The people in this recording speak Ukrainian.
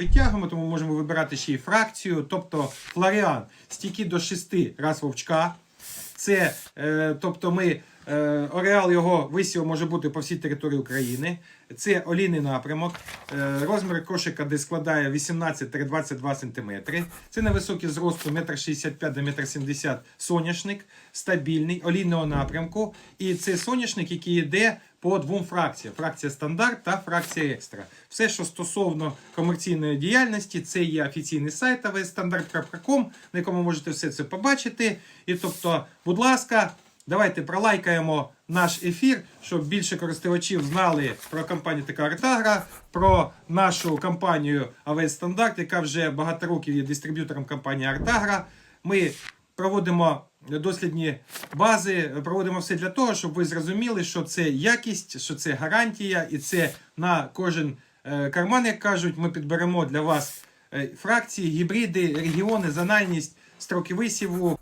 Притягуємо, тому можемо вибирати ще й фракцію, тобто флоріан. Стійкий до 6 раз вовчка. Це, е, тобто ми, ореал його висіву може бути по всій території України. Це олійний напрямок. Е, розмір кошика десь складає 18-22 см. Це невисокий зросту 1,65 до 1,70 м соняшник, стабільний, олійного напрямку. І це соняшник, який йде по двом фракціям: фракція стандарт та фракція екстра. Все, що стосовно комерційної діяльності, це є офіційний сайт стандарт.com, на якому можете все це побачити. І тобто, будь ласка, давайте пролайкаємо наш ефір, щоб більше користувачів знали про компанію ТК Артагра, про нашу компанію АВС Стандарт, яка вже багато років є дистриб'ютором компанії Артагра. Ми проводимо дослідні бази, проводимо все для того, щоб ви зрозуміли, що це якість, що це гарантія, і це на кожен е, карман, як кажуть, ми підберемо для вас е, фракції, гібриди, регіони, зональність, строки висіву.